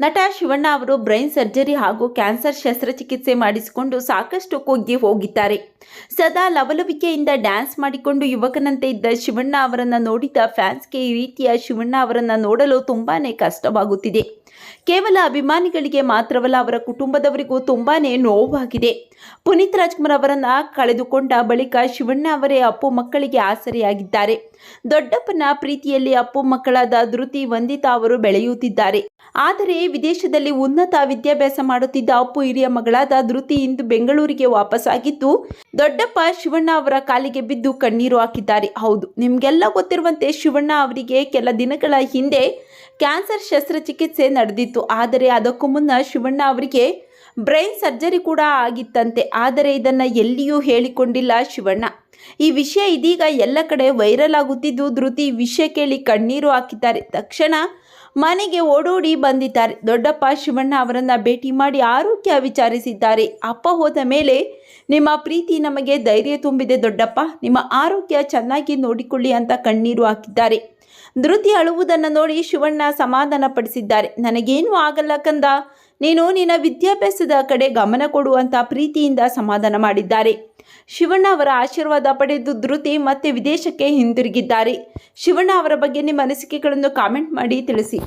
ನಟ ಶಿವಣ್ಣ ಅವರು brain surgery ಹಾಗೂ ಕ್ಯಾನ್ಸರ್ ಶಸ್ತ್ರಚಿಕಿತ್ಸೆ ಮಾಡಿಸಿಕೊಂಡು ಸಾಕಷ್ಟು ಕುಗ್ಗಿ ಹೋಗಿದ್ದಾರೆ. ಸದಾ ಲವಲವಿಕೆಯಿಂದ ಡ್ಯಾನ್ಸ್ ಮಾಡಿಕೊಂಡು ಯುವಕನಂತೆ ಇದ್ದ ಶಿವಣ್ಣ ಅವರನ್ನು ನೋಡಿದ ಫ್ಯಾನ್ಸ್ಗೆ ಈ ರೀತಿಯ ಶಿವಣ್ಣ ಅವರನ್ನು ನೋಡಲು ತುಂಬಾನೇ ಕಷ್ಟವಾಗುತ್ತಿದೆ. ಕೇವಲ ಅಭಿಮಾನಿಗಳಿಗೆ ಮಾತ್ರವಲ್ಲ, ಅವರ ಕುಟುಂಬದವರಿಗೂ ತುಂಬಾನೇ ನೋವಾಗಿದೆ. ಪುನೀತ್ ರಾಜ್ಕುಮಾರ್ ಅವರನ್ನ ಕಳೆದುಕೊಂಡ ಬಳಿಕ ಶಿವಣ್ಣ ಅವರೇ ಅಪ್ಪು ಮಕ್ಕಳಿಗೆ ಆಸರೆಯಾಗಿದ್ದಾರೆ. ದೊಡ್ಡಪ್ಪನ ಪ್ರೀತಿಯಲ್ಲಿ ಅಪ್ಪು ಮಕ್ಕಳಾದ ಧೃತಿ, ವಂದಿತಾ ಅವರು ಬೆಳೆಯುತ್ತಿದ್ದಾರೆ. ಆದರೆ ವಿದೇಶದಲ್ಲಿ ಉನ್ನತ ವಿದ್ಯಾಭ್ಯಾಸ ಮಾಡುತ್ತಿದ್ದ ಅಪ್ಪು ಹಿರಿಯ ಮಗಳಾದ ಧೃತಿ ಇಂದು ಬೆಂಗಳೂರಿಗೆ ವಾಪಸ್ಸಾಗಿದ್ದು, ದೊಡ್ಡಪ್ಪ ಶಿವಣ್ಣ ಅವರ ಕಾಲಿಗೆ ಬಿದ್ದು ಕಣ್ಣೀರು ಹಾಕಿದ್ದಾರೆ. ಹೌದು, ನಿಮಗೆಲ್ಲ ಗೊತ್ತಿರುವಂತೆ ಶಿವಣ್ಣ ಅವರಿಗೆ ಕೆಲ ದಿನಗಳ ಹಿಂದೆ ಕ್ಯಾನ್ಸರ್ ಶಸ್ತ್ರಚಿಕಿತ್ಸೆ ನಡೆದಿತ್ತು. ಆದರೆ ಅದಕ್ಕೂ ಮುನ್ನ ಶಿವಣ್ಣ ಅವರಿಗೆ ಬ್ರೈನ್ ಸರ್ಜರಿ ಕೂಡ ಆಗಿತ್ತಂತೆ. ಆದರೆ ಇದನ್ನು ಎಲ್ಲಿಯೂ ಹೇಳಿಕೊಂಡಿಲ್ಲ ಶಿವಣ್ಣ. ಈ ವಿಷಯ ಇದೀಗ ಎಲ್ಲ ಕಡೆ ವೈರಲ್ ಆಗುತ್ತಿದ್ದು, ಧೃತಿ ವಿಷಯ ಕೇಳಿ ಕಣ್ಣೀರು ಹಾಕಿದ್ದಾರೆ. ತಕ್ಷಣ ಮನೆಗೆ ಓಡೋಡಿ ಬಂದಿದ್ದಾರೆ. ದೊಡ್ಡಪ್ಪ ಶಿವಣ್ಣ ಅವರನ್ನು ಭೇಟಿ ಮಾಡಿ ಆರೋಗ್ಯ ವಿಚಾರಿಸಿದ್ದಾರೆ. ಅಪ್ಪ ಹೋದ ಮೇಲೆ ನಿಮ್ಮ ಪ್ರೀತಿ ನಮಗೆ ಧೈರ್ಯ ತುಂಬಿದೆ ದೊಡ್ಡಪ್ಪ. ನಿಮ್ಮ ಆರೋಗ್ಯ ಚೆನ್ನಾಗಿ ನೋಡಿಕೊಳ್ಳಿ ಅಂತ ಕಣ್ಣೀರು ಹಾಕಿದ್ದಾರೆ. ಧೃತಿ ಅಳುವುದನ್ನು ನೋಡಿ ಶಿವಣ್ಣ ಸಮಾಧಾನ ಪಡಿಸಿದ್ದಾರೆ ನನಗೇನು ಆಗಲ್ಲ ಕಂದ. ನೀನು ನಿನ್ನ ವಿದ್ಯಾಭ್ಯಾಸದ ಕಡೆ ಗಮನ ಕೊಡುವಂಥ ಪ್ರೀತಿಯಿಂದ ಸಮಾಧಾನ ಮಾಡಿದ್ದಾರೆ. ಶಿವಣ್ಣ ಅವರ ಆಶೀರ್ವಾದ ಪಡೆದು ಧೃತಿ ಮತ್ತೆ ವಿದೇಶಕ್ಕೆ ಹಿಂದಿರುಗಿದ್ದಾರೆ ಶಿವಣ್ಣ ಅವರ ಬಗ್ಗೆ ನಿಮ್ಮ ಅನಿಸಿಕೆಗಳನ್ನು ಕಾಮೆಂಟ್ ಮಾಡಿ ತಿಳಿಸಿ.